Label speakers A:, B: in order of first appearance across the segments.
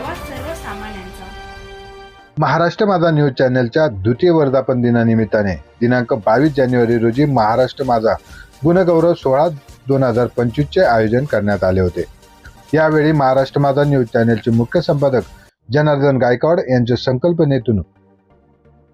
A: आवाज सर्वसामान्यांचा.
B: महाराष्ट्र माझा न्यूज चॅनलच्या द्वितीय वर्धापन दिनानिमित्ताने दिनांक बावीस जानेवारी रोजी महाराष्ट्र माझा गुणगौरव सोळा दोन हजार पंचवीसचे आयोजन करण्यात आले होते. यावेळी महाराष्ट्र माझा न्यूज चॅनलचे मुख्य संपादक जनार्दन गायकवाड यांच्या संकल्पनेतून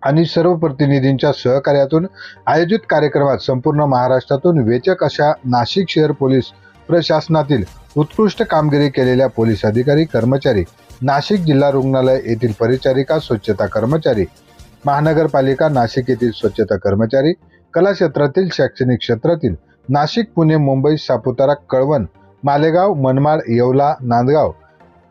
B: आणि सर्व प्रतिनिधींच्या सहकार्यातून आयोजित कार्यक्रमात संपूर्ण महाराष्ट्रातून वेचक अशा नाशिक शहर पोलीस प्रशासनातील उत्कृष्ट कामगिरी केलेल्या पोलीस अधिकारी कर्मचारी नाशिक जिल्हा रुग्णालय येथील परिचारिका स्वच्छता कर्मचारी. महानगरपालिका नाशिक येथील स्वच्छता कर्मचारी. कला क्षेत्रातील शैक्षणिक क्षेत्रातील नाशिक पुणे मुंबई सापुतारा कळवण मालेगाव मनमाड येवला नांदगाव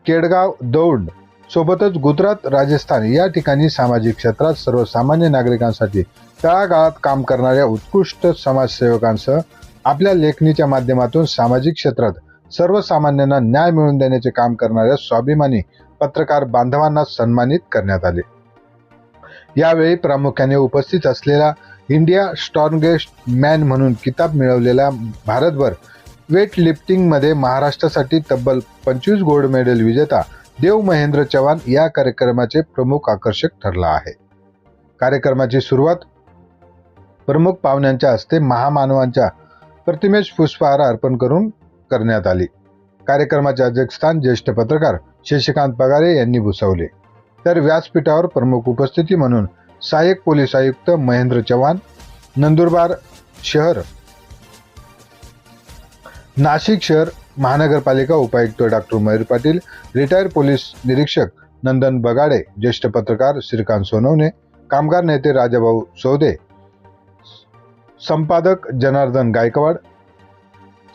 B: केडगाव दौंड सोबतच गुजरात राजस्थान या ठिकाणी सामाजिक क्षेत्रात सर्वसामान्य नागरिकांसाठी तळागाळात काम करणाऱ्या उत्कृष्ट समाजसेवकांसह आपल्या लेखणीच्या माध्यमातून सामाजिक क्षेत्रात सर्वसामान्यांना न्याय मिळवून देण्याचे काम करणाऱ्या स्वाभिमानी पत्रकार बांधवांना सन्मानित करण्यात आले. यावेळी प्रामुख्याने उपस्थित असलेला इंडिया स्ट्रॉंगेस्ट मॅन म्हणून किताब मिळवलेला भारतभर वेट लिफ्टिंगमध्ये महाराष्ट्रासाठी तब्बल पंचवीस गोल्ड मेडल विजेता देव महेंद्र चव्हाण या कार्यक्रमाचे प्रमुख आकर्षक ठरला आहे. कार्यक्रमाची सुरुवात प्रमुख पाहुण्यांच्या हस्ते महामानवांच्या प्रतिमेस पुष्पहार अर्पण करून करण्यात आली. कार्यक्रमाचे अध्यक्षस्थान ज्येष्ठ पत्रकार शशिकांत पगारे यांनी भुसवले. तर व्यासपीठावर प्रमुख उपस्थिती म्हणून सहाय्यक पोलीस आयुक्त महेंद्र चव्हाण नंदुरबार शहर नाशिक शहर महानगरपालिका उपायुक्त doctor Mayur Patil retire police निरीक्षक नंदन बगाडे ज्येष्ठ पत्रकार श्रीकांत सोनवणे कामगार नेते राजाभाऊ सौदे संपादक जनार्दन गायकवाड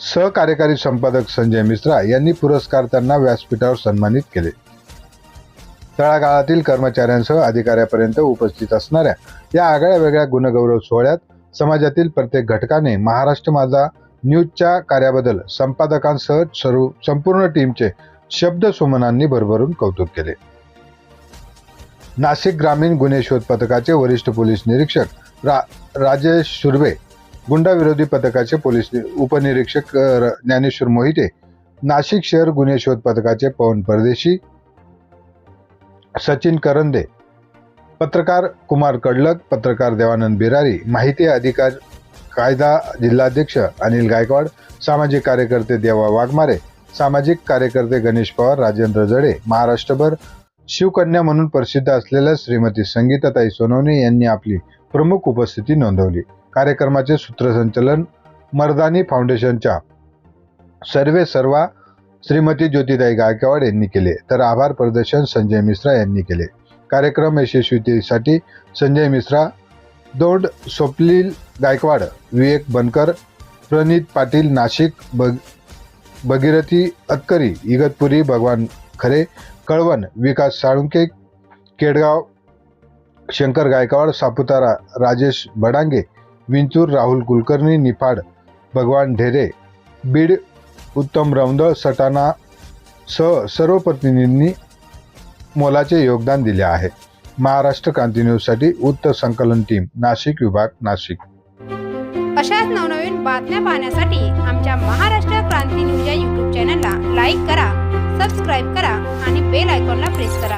B: सहकार्यकारी संपादक संजय मिश्रा यांनी पुरस्कार त्यांना व्यासपीठावर सन्मानित केले. तळागाळातील कर्मचाऱ्यांसह अधिकाऱ्यापर्यंत उपस्थित असणाऱ्या या आगळ्या वेगळ्या गुणगौरव सोहळ्यात समाजातील प्रत्येक घटकाने महाराष्ट्र माझा न्यूजच्या कार्याबद्दल संपादकांसह सर्व संपूर्ण टीमचे शब्द सुमनांनी भरभरून कौतुक केले. नाशिक ग्रामीण गुन्हे शोध पथकाचे वरिष्ठ पोलीस निरीक्षक रा राजेश सुर्वे गुंडाविरोधी पथकाचे पोलीस उपनिरीक्षक ज्ञानेश्वर मोहिते नाशिक शहर गुन्हे शोध पथकाचे पवन परदेशी सचिन करंदे पत्रकार कुमार कडलक पत्रकार देवानंद बिरारी माहिती अधिकार कायदा जिल्हाध्यक्ष अनिल गायकवाड सामाजिक कार्यकर्ते देवा वाघमारे सामाजिक कार्यकर्ते गणेश पवार राजेंद्र जडे महाराष्ट्रभर शिवकन्या म्हणून प्रसिद्ध असलेल्या श्रीमती संगीताताई सोनवणे यांनी आपली प्रमुख उपस्थिती नोंदवली. कार्यक्रमाचे सूत्रसंचलन मर्दानी फाउंडेशनच्या सर्वे सर्वा श्रीमती ज्योतिताई गायकवाड यांनी केले. तर आभार प्रदर्शन संजय मिश्रा यांनी केले. कार्यक्रम यशस्वीतेसाठी संजय मिश्रा दौंड स्वप्नील गायकवाड विवेक बनकर प्रणित पाटील नाशिक बग भगीरथी अतकरी इगतपुरी भगवान खरे कळवण विकास साळुंके केडगाव शंकर गायकवाड सापुतारा राजेश भडांगे विंचूर राहुल कुलकर्णी निफाड भगवान ढेरे बीड उत्तम रौंदळ सटाणा सह सर्व प्रतिनिधींनी मोलाचे योगदान दिले आहे. महाराष्ट्र क्रांती न्यूजसाठी उत्तर संकलन टीम नाशिक विभाग नाशिक.
A: अशाच नवनवीन बातम्या पाहण्यासाठी आमच्या महाराष्ट्र क्रांती न्यूज या यूट्यूब चॅनलला लाईक करा सबस्क्राईब करा आणि बेल आयकॉनला प्रेस करा.